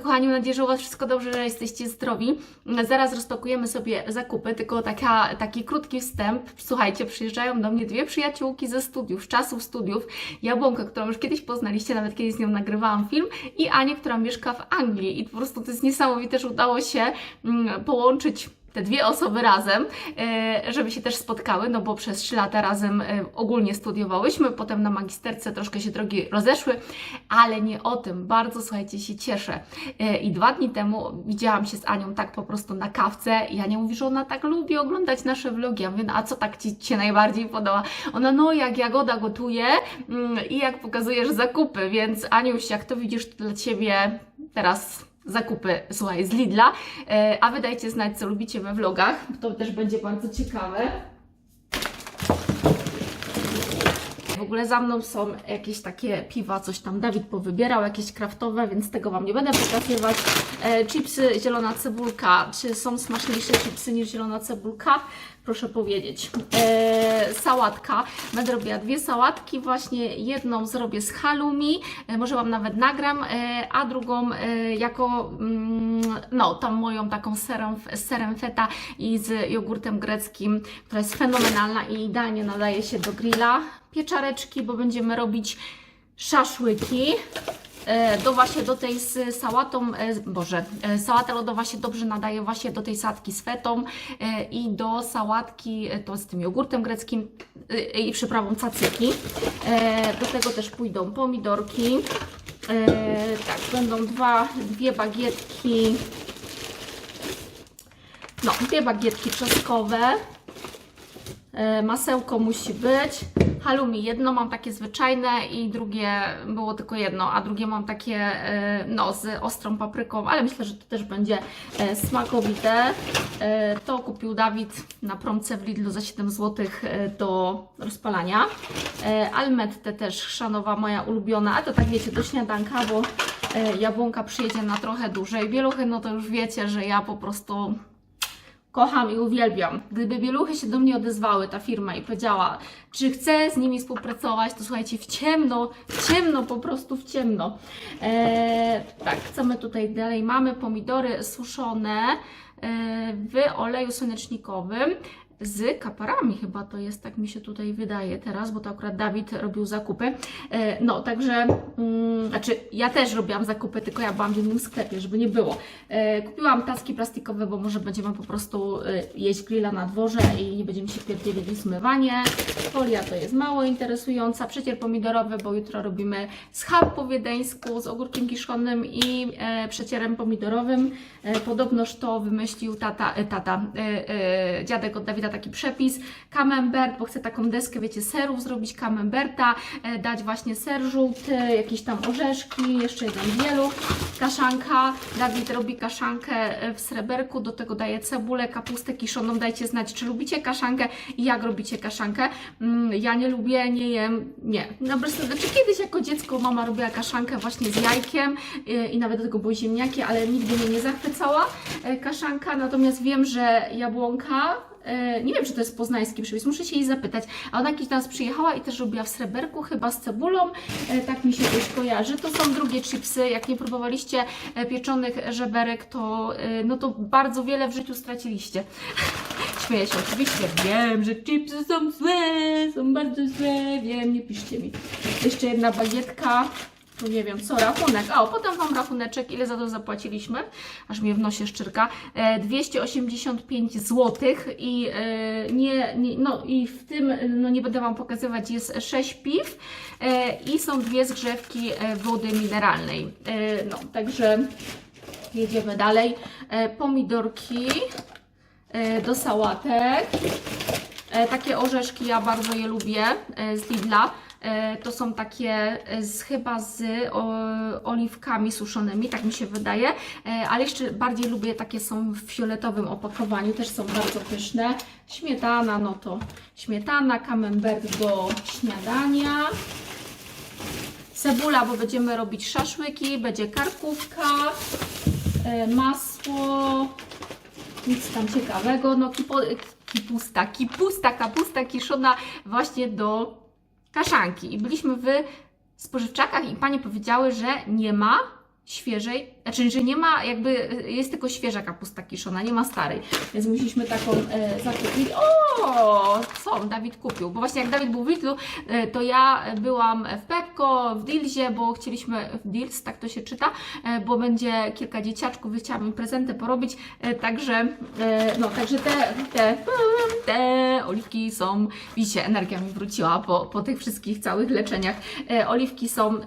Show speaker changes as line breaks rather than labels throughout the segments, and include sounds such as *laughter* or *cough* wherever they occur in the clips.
Kochani, mam nadzieję, że u Was wszystko dobrze, że jesteście zdrowi. Zaraz rozpakujemy sobie zakupy, tylko taka, taki krótki wstęp. Słuchajcie, przyjeżdżają do mnie dwie przyjaciółki ze studiów, z czasów studiów. Jabłonka, którą już kiedyś poznaliście, nawet kiedyś z nią nagrywałam film i Anię, która mieszka w Anglii i po prostu to jest niesamowite, że udało się mm, połączyć te dwie osoby razem, e, żeby się też spotkały, no bo przez 3 lata razem e, ogólnie studiowałyśmy, potem na magisterce troszkę się drogi rozeszły, ale nie o tym. Bardzo, słuchajcie, się cieszę. E, I dwa dni temu widziałam się z Anią tak po prostu na kawce i Ania mówi, że ona tak lubi oglądać nasze vlogi. Ja mówię, no a co tak Ci się najbardziej podoba? Ona, no jak Jagoda gotuje mm, i jak pokazujesz zakupy, więc Aniuś, jak to widzisz, to dla Ciebie teraz zakupy, słuchaj, z Lidla, E, a wy dajcie znać, co lubicie we vlogach, to też będzie bardzo ciekawe. W ogóle za mną są jakieś takie piwa, coś tam Dawid powybierał, jakieś kraftowe, więc tego Wam nie będę pokazywać. E, chipsy, zielona cebulka. Czy są smaczniejsze chipsy niż zielona cebulka? Proszę powiedzieć. E, sałatka. Będę robiła dwie sałatki. Właśnie jedną zrobię z halloumi, e, może Wam nawet nagram, e, a drugą e, jako, mm, no, tą moją taką serą, z serem feta i z jogurtem greckim, która jest fenomenalna i idealnie nadaje się do grilla pieczareczki, bo będziemy robić szaszłyki. E, Do właśnie do tej z sałatą, e, boże, e, sałata lodowa się dobrze nadaje właśnie do tej sałatki z fetą i do sałatki to z tym jogurtem greckim i przyprawą cacyki. Do tego też pójdą pomidorki. Tak, będą dwa, dwie bagietki, no, dwie bagietki czosnkowe. E, Masełko musi być. Halloumi jedno mam takie zwyczajne i drugie było tylko jedno, a drugie mam takie e, no z ostrą papryką, ale myślę, że to też będzie e, smakowite. E, To kupił Dawid na promce w Lidlu za 7 zł do rozpalania. E, Almettę też szanowa moja ulubiona, a to tak wiecie do śniadanka, bo jabłonka przyjedzie na trochę dłużej. Bieluchy no to już wiecie, że ja po prostu kocham i uwielbiam. Gdyby Bieluchy się do mnie odezwały, ta firma, i powiedziała, czy chcę z nimi współpracować, to słuchajcie, w ciemno, w ciemno, po prostu w ciemno. Eee, tak, co my tutaj dalej mamy? Pomidory suszone e, w oleju słonecznikowym. Z kaparami chyba to jest, tak mi się tutaj wydaje teraz, bo to akurat Dawid robił zakupy. E, No, także, mm, znaczy ja też robiłam zakupy, tylko ja byłam w innym sklepie, żeby nie było. E, Kupiłam taski plastikowe, bo może będziemy po prostu e, jeść grilla na dworze i nie będziemy się pierdzielili zmywanie. Folia to jest mało interesująca. Przecier pomidorowy, bo jutro robimy schab po wiedeńsku z ogórkiem kiszonym i przecierem pomidorowym. Podobnoż to wymyślił tata, tata dziadek od Dawida taki przepis. Camembert, bo chcę taką deskę, wiecie, serów zrobić, camemberta, e, dać właśnie ser żółty, jakieś tam orzeszki, jeszcze jeden bieluch, kaszanka. Dawid robi kaszankę e, w sreberku, do tego daje cebulę, kapustę kiszoną. Dajcie znać, czy lubicie kaszankę i jak robicie kaszankę. Mm, Ja nie lubię, nie jem, nie. No znaczy kiedyś jako dziecko mama robiła kaszankę właśnie z jajkiem e, i nawet do tego były ziemniaki, ale nigdy mnie nie zachwycała kaszanka, natomiast wiem, że jabłonka Nie wiem, czy to jest poznański przepis, muszę się jej zapytać. A ona kiedyś do nas przyjechała i też robiła w sreberku, chyba z cebulą. E, Tak mi się coś kojarzy. To są drugie chipsy. Jak nie próbowaliście e, pieczonych żeberek, to, e, no to bardzo wiele w życiu straciliście. *laughs* Śmieję się oczywiście. Wiem, że chipsy są złe, są bardzo złe. Wiem, nie piszcie mi. Jeszcze jedna bagietka. Tu nie wiem co, rachunek. O, potem Wam rachuneczek, ile za to zapłaciliśmy, aż mnie w nosie szczyrka. E, 285 zł i e, nie, nie, no i w tym, no nie będę Wam pokazywać, jest 6 piw e, i są dwie zgrzewki e, wody mineralnej. E, no, także jedziemy dalej. E, pomidorki e, do sałatek. E, takie orzeszki ja bardzo je lubię e, z Lidla. E, to są takie e, z, chyba z o, oliwkami suszonymi, tak mi się wydaje. E, ale jeszcze bardziej lubię takie są w fioletowym opakowaniu, też są bardzo pyszne. Śmietana, no to śmietana, camembert do śniadania. Cebula, bo będziemy robić szaszłyki, będzie karkówka, masło, nic tam ciekawego, no kipo, kipusta, kipusta, kapusta kiszona właśnie do kaszanki. I byliśmy w spożywczakach i panie powiedziały, że nie ma świeżej, znaczy, że nie ma jakby, jest tylko świeża kapusta kiszona, nie ma starej, więc musieliśmy taką e, zakupić. O, co Dawid kupił, bo właśnie jak Dawid był w Lidlu, e, to ja byłam w Pepko, w Dilzie, bo chcieliśmy, w Dils, tak to się czyta, e, bo będzie kilka dzieciaczków, i chciałam im prezenty porobić, e, także, e, no, także te, te, te oliwki są, widzicie, energia mi wróciła po, po tych wszystkich całych leczeniach, e, oliwki są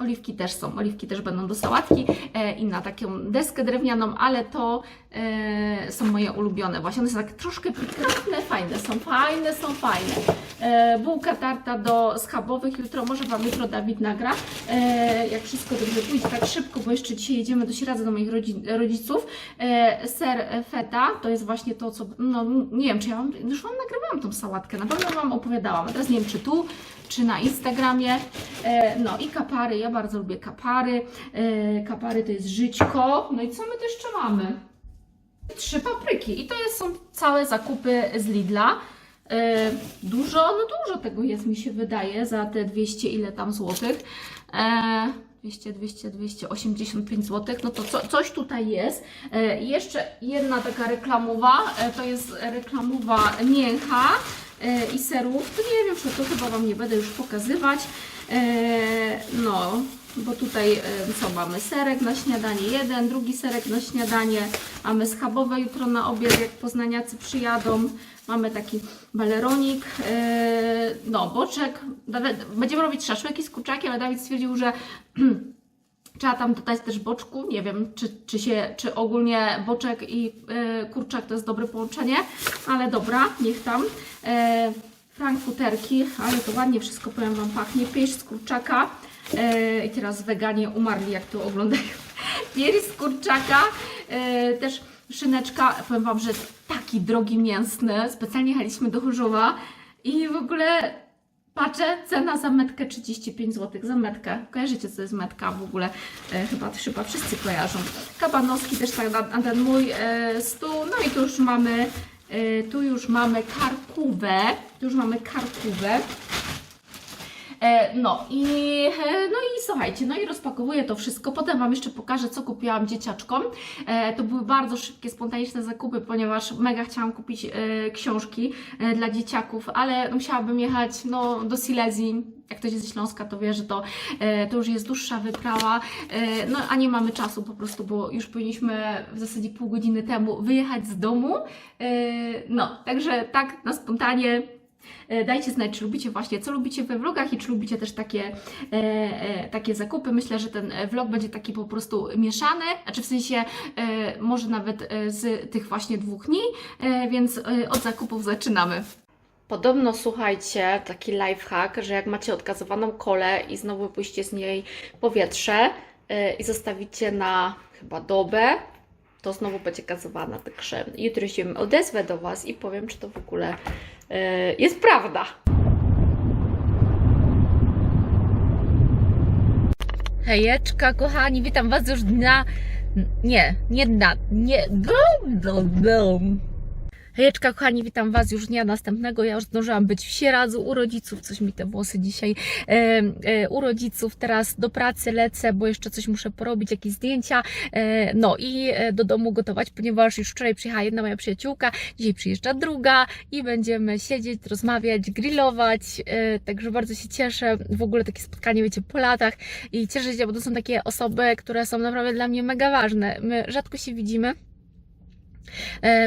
Oliwki też są, oliwki też będą do sałatki e, i na taką deskę drewnianą, ale to e, są moje ulubione. Właśnie one są tak troszkę pikantne, fajne, są fajne, są fajne. E, bułka tarta do schabowych, jutro, może Wam jutro Dawid nagra, e, jak wszystko dobrze pójdzie, tak szybko, bo jeszcze dzisiaj jedziemy do Sieradza do moich rodzi, rodziców. E, ser feta, to jest właśnie to, co, no nie wiem, czy ja już Wam nagrywałam tą sałatkę, na pewno Wam opowiadałam, a teraz nie wiem, czy tu, czy na Instagramie. E, no i kapary, ja bardzo lubię kapary. E, kapary to jest żyćko. No i co my tu jeszcze mamy? Trzy papryki i to jest, są całe zakupy z Lidla. E, dużo, no dużo tego jest mi się wydaje za te 200 ile tam złotych. E, 200, 200, 285 zł, no to co, coś tutaj jest. E, jeszcze jedna taka reklamowa, e, to jest reklamowa mięcha i serów. To nie wiem, czy to chyba Wam nie będę już pokazywać. E, no, bo tutaj e, co mamy? Serek na śniadanie jeden, drugi serek na śniadanie. Mamy schabowe jutro na obiad, jak poznaniacy przyjadą. Mamy taki baleronik, e, no boczek. Będziemy robić szaszłyki z kurczakiem, ale Dawid stwierdził, że *clears throat* Trzeba tam dodać też boczku. Nie wiem, czy, czy, się, czy ogólnie boczek i e, kurczak to jest dobre połączenie, ale dobra, niech tam. E, frankfuterki, ale to ładnie wszystko, powiem Wam, pachnie. Pierś z kurczaka. E, I teraz weganie umarli, jak to oglądają. *laughs* Pierś z kurczaka. E, też szyneczka, powiem Wam, że taki drogi mięsny. Specjalnie jechaliśmy do Chorzowa i w ogóle Patrzę, cena za metkę 35 zł. Za metkę. Kojarzycie, co jest metka w ogóle? E, chyba, chyba wszyscy kojarzą. Kabanowski też tak na, na ten mój e, stół. No i tu już mamy, e, tu już mamy karkówę. Tu już mamy karkówę. E, No i, e, no i słuchajcie, no i rozpakowuję to wszystko. Potem Wam jeszcze pokażę, co kupiłam dzieciaczkom. E, To były bardzo szybkie, spontaniczne zakupy, ponieważ mega chciałam kupić książki dla dzieciaków, ale musiałabym jechać no, do Silesii. Jak ktoś jest ze Śląska, to wie, że to, to już jest dłuższa wyprawa, no a nie mamy czasu po prostu, bo już powinniśmy w zasadzie pół godziny temu wyjechać z domu. No, także tak na spontanie Dajcie znać, czy lubicie właśnie, co lubicie we vlogach i czy lubicie też takie, e, e, takie zakupy. Myślę, że ten e, vlog będzie taki po prostu mieszany, znaczy w sensie e, może nawet e, z tych właśnie dwóch dni, e, więc e, od zakupów zaczynamy. Podobno słuchajcie, taki lifehack, że jak macie odgazowaną kolę i znowu puścicie z niej powietrze e, i zostawicie na chyba dobę, to znowu będzie gazowana. Także jutro się odezwę do Was i powiem, czy to w ogóle e, jest prawda. Hejeczka, kochani, witam Was już dnia. Nie, nie dna, nie. Dum, dum, dum. Hejeczka, kochani, witam Was już dnia następnego. Ja już zdążyłam być w Sieradzu u rodziców. Coś mi te włosy dzisiaj e, e, u rodziców. Teraz do pracy lecę, bo jeszcze coś muszę porobić, jakieś zdjęcia. E, no i e, do domu gotować, ponieważ już wczoraj przyjechała jedna moja przyjaciółka, dzisiaj przyjeżdża druga i będziemy siedzieć, rozmawiać, grillować. E, także bardzo się cieszę. W ogóle takie spotkanie, wiecie, po latach i cieszę się, bo to są takie osoby, które są naprawdę dla mnie mega ważne. My rzadko się widzimy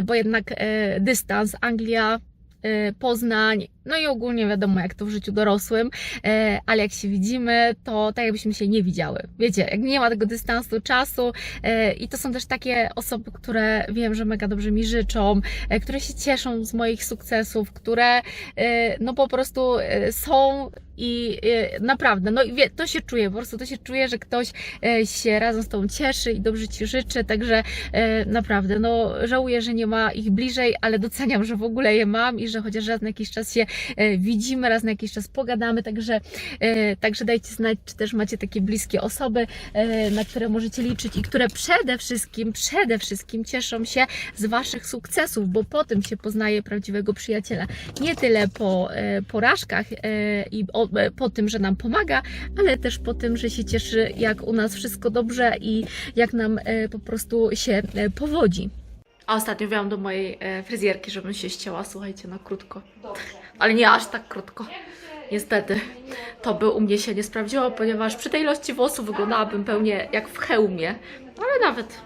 bo jednak e, dystans, Anglia, e, Poznań, no i ogólnie wiadomo, jak to w życiu dorosłym, e, ale jak się widzimy, to tak jakbyśmy się nie widziały. Wiecie, jak nie ma tego dystansu czasu e, i to są też takie osoby, które wiem, że mega dobrze mi życzą, e, które się cieszą z moich sukcesów, które no po prostu są i naprawdę, no i to się czuje, po prostu to się czuje, że ktoś się razem z Tobą cieszy i dobrze Ci życzy, także naprawdę, no żałuję, że nie ma ich bliżej, ale doceniam, że w ogóle je mam i że chociaż raz na jakiś czas się widzimy, raz na jakiś czas pogadamy, także, e, także dajcie znać, czy też macie takie bliskie osoby, e, na które możecie liczyć i które przede wszystkim, przede wszystkim cieszą się z Waszych sukcesów, bo po tym się poznaje prawdziwego przyjaciela. Nie tyle po e, porażkach e, i e, po tym, że nam pomaga, ale też po tym, że się cieszy, jak u nas wszystko dobrze i jak nam e, po prostu się e, powodzi. A ostatnio wziąłam do mojej e, fryzjerki, żebym się ścięła, słuchajcie, na krótko. Ale nie aż tak krótko. Niestety, to by u mnie się nie sprawdziło, ponieważ przy tej ilości włosów wyglądałabym pełnie jak w hełmie. Ale nawet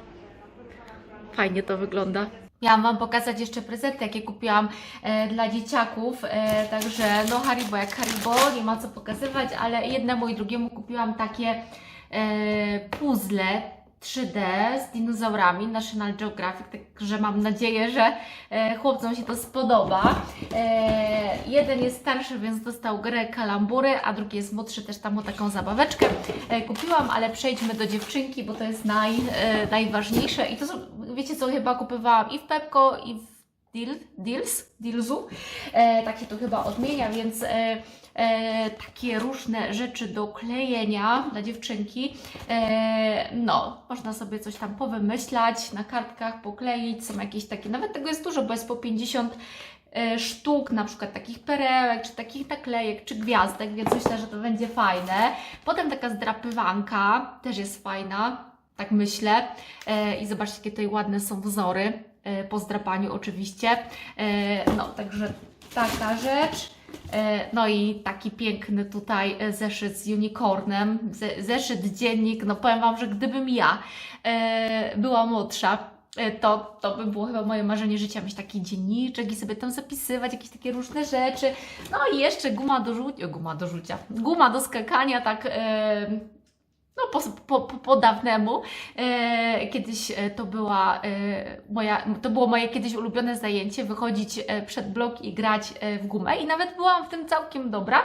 fajnie to wygląda. Miałam Wam pokazać jeszcze prezenty, jakie kupiłam e, dla dzieciaków. E, także no Haribo jak Haribo, nie ma co pokazywać, ale jednemu i drugiemu kupiłam takie e, puzzle 3D z dinozaurami National Geographic, także mam nadzieję, że e, chłopcom się to spodoba. E, jeden jest starszy, więc dostał grę kalambury, a drugi jest młodszy, też tam o taką zabaweczkę e, kupiłam, ale przejdźmy do dziewczynki, bo to jest naj, najważniejsze i to są, wiecie co, chyba kupowałam i w Pepko, i w Deal, Deals, Dealsu, tak się to chyba odmienia, więc e, takie różne rzeczy do klejenia dla dziewczynki. E, no, można sobie coś tam powymyślać, na kartkach pokleić, są jakieś takie, nawet tego jest dużo, bo jest po 50 e, sztuk, na przykład takich perełek, czy takich naklejek, czy gwiazdek, więc myślę, że to będzie fajne. Potem taka zdrapywanka, też jest fajna, tak myślę. E, I zobaczcie, jakie tutaj ładne są wzory, e, po zdrapaniu oczywiście. No, także taka rzecz. E, No i taki piękny tutaj e, zeszyt z unicornem, ze- zeszyt dziennik. No powiem Wam, że gdybym ja e, była młodsza, to, to by było chyba moje marzenie życia, mieć taki dzienniczek i sobie tam zapisywać jakieś takie różne rzeczy. No i jeszcze guma do rzucia, guma do rzucia, guma do skakania, tak e, no po, po, po, dawnemu. E, kiedyś e, to była e, moja, to było moje kiedyś ulubione zajęcie, wychodzić przed blok i grać w gumę i nawet byłam w tym całkiem dobra.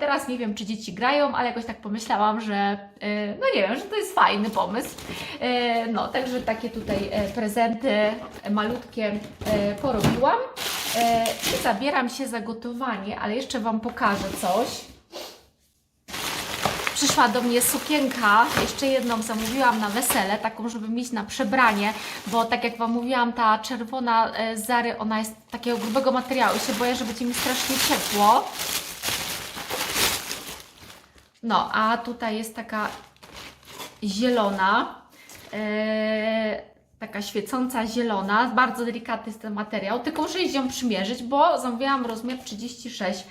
Teraz nie wiem, czy dzieci grają, ale jakoś tak pomyślałam, że no nie wiem, że to jest fajny pomysł. No, także takie tutaj prezenty malutkie porobiłam. I zabieram się za gotowanie, ale jeszcze Wam pokażę coś. Przyszła do mnie sukienka, jeszcze jedną zamówiłam na wesele, taką, żeby mieć na przebranie, bo tak jak Wam mówiłam, ta czerwona e, Zary, ona jest takiego grubego materiału i się boję, że będzie mi strasznie ciepło. No, a tutaj jest taka zielona, e, taka świecąca zielona, bardzo delikatny jest ten materiał, tylko muszę ją przymierzyć, bo zamówiłam rozmiar 36 e,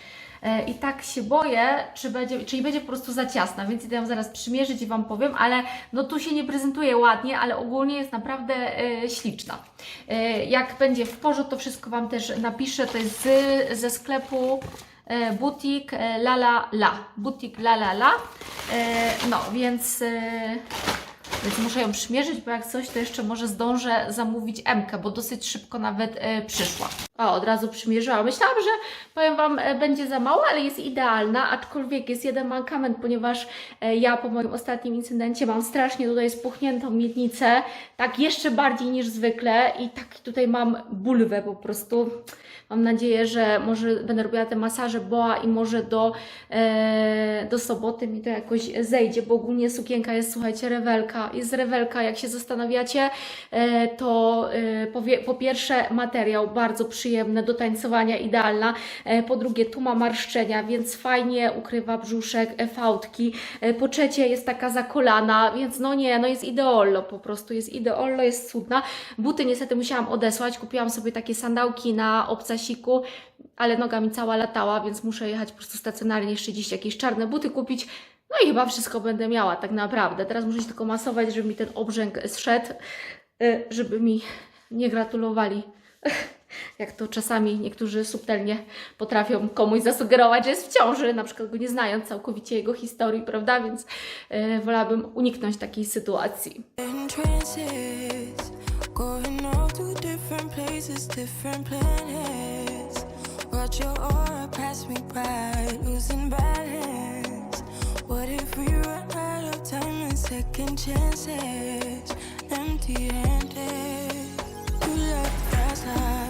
i tak się boję, czy będzie, czyli będzie po prostu za ciasna, więc idę ją zaraz przymierzyć i Wam powiem, ale no tu się nie prezentuje ładnie, ale ogólnie jest naprawdę e, śliczna. E, jak będzie w porządku, to wszystko Wam też napiszę, to jest z, ze sklepu e, Butik e, La La La. Butik La La La. E, No, więc, e, więc muszę ją przymierzyć, bo jak coś, to jeszcze może zdążę zamówić M-kę, bo dosyć szybko nawet e, przyszła. O, od razu przymierzyłam. Myślałam, że powiem Wam, e, będzie za mała, ale jest idealna, aczkolwiek jest jeden mankament, ponieważ e, ja po moim ostatnim incydencie mam strasznie tutaj spuchniętą miednicę, tak jeszcze bardziej niż zwykle i tak tutaj mam bulwę po prostu. Mam nadzieję, że może będę robiła te masaże boa i może do, do soboty mi to jakoś zejdzie, bo ogólnie sukienka jest, słuchajcie, rewelka. Jest rewelka, jak się zastanawiacie, e, to e, po, pierwsze materiał bardzo przyjemny do tańcowania, idealna. E, po drugie tu ma marszczenia, więc fajnie ukrywa brzuszek, fałdki. Po trzecie jest taka zakolana, więc no nie, no jest ideollo po prostu, jest ideollo, jest cudna. Buty niestety musiałam odesłać, kupiłam sobie takie sandałki na obcasiku, ale noga mi cała latała, więc muszę jechać po prostu stacjonarnie, jeszcze gdzieś jakieś czarne buty kupić. No i chyba wszystko będę miała tak naprawdę. Teraz muszę się tylko masować, żeby mi ten obrzęk zszedł, y, żeby mi nie gratulowali. *laughs* Jak to czasami niektórzy subtelnie potrafią komuś zasugerować, że jest w ciąży, na przykład go nie znając całkowicie jego historii, prawda? Więc y, wolałabym uniknąć takiej sytuacji.
in What if we run out of time and second chances? Empty handed, you left us high.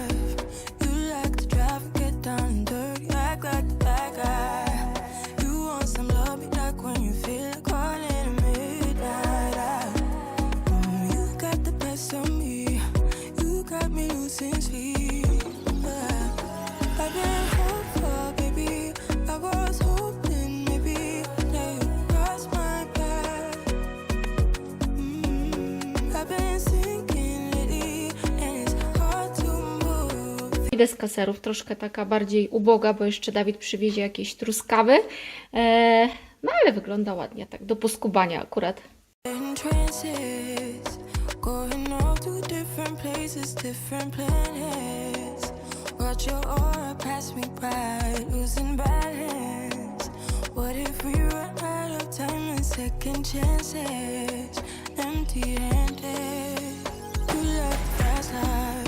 Idę z kaserów, troszkę taka bardziej uboga, bo jeszcze Dawid przywiezie jakieś truskawy. E, no ale wygląda ładnie, tak do poskubania akurat.
Empty-handed, you fast.